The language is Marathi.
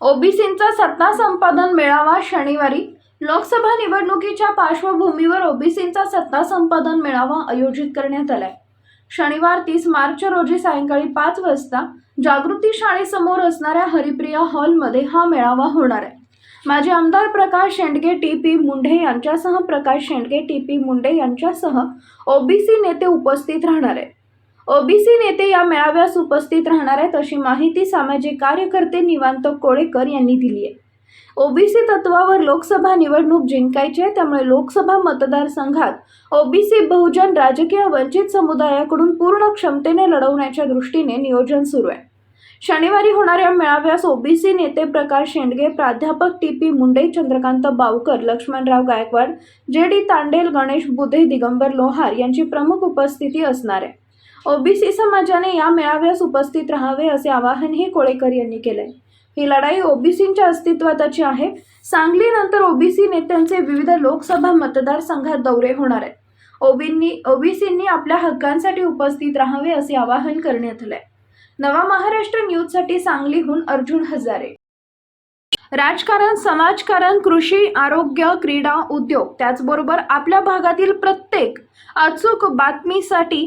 ओबीसींचा सत्ता संपादन मेळावा शनिवारी. लोकसभा निवडणुकीच्या पार्श्वभूमीवर ओबीसींचा सत्ता संपादन मेळावा आयोजित करण्यात आलाय. शनिवार तीस मार्च रोजी सायंकाळी पाच वाजता जागृती शाळेसमोर असणाऱ्या हरिप्रिया हॉलमध्ये हा मेळावा होणार आहे. माजी आमदार प्रकाश शेंडगे टी पी मुंढे यांच्यासह प्रकाश शेंडगे टी पी मुंडे यांच्यासह ओबीसी नेते उपस्थित राहणार आहेत. ओबीसी नेते या मेळाव्यास उपस्थित राहणार आहेत अशी माहिती सामाजिक कार्यकर्ते निवांत कोळेकर यांनी दिली आहे. ओबीसी तत्वावर लोकसभा निवडणूक जिंकायची आहे त्यामुळे लोकसभा मतदारसंघात ओबीसी बहुजन राजकीय वंचित समुदायाकडून पूर्ण क्षमतेने लढवण्याच्या दृष्टीने नियोजन सुरू आहे. शनिवारी होणाऱ्या मेळाव्यास ओबीसी नेते प्रकाश शेंडगे प्राध्यापक T P Munde Chandrakant Bavkar Laxmanrao Gaikwad J D Tandel Ganesh Budhe Digambar Lohar यांची प्रमुख उपस्थिती असणार आहे. ओबीसी समाजाने या मेळाव्यास उपस्थित राहावे असे आवाहनही कोळेकर यांनी केले ही लढाई ओबीसींच्या अस्तित्वाची आहे. सांगलीनंतर ओबीसी नेत्यांचे विविध लोकसभा मतदारसंघात दौरे होणार आहेत. ओबींनी ओबीसींनी आपल्या हक्कांसाठी उपस्थित राहावे असे आवाहन करण्यात आलंय. नवा महाराष्ट्र न्यूजसाठी सांगलीहून अर्जुन हजारे. राजकारण समाजकारण कृषी आरोग्य क्रीडा उद्योग त्याचबरोबर आपल्या भागातील प्रत्येक अचूक बातमीसाठी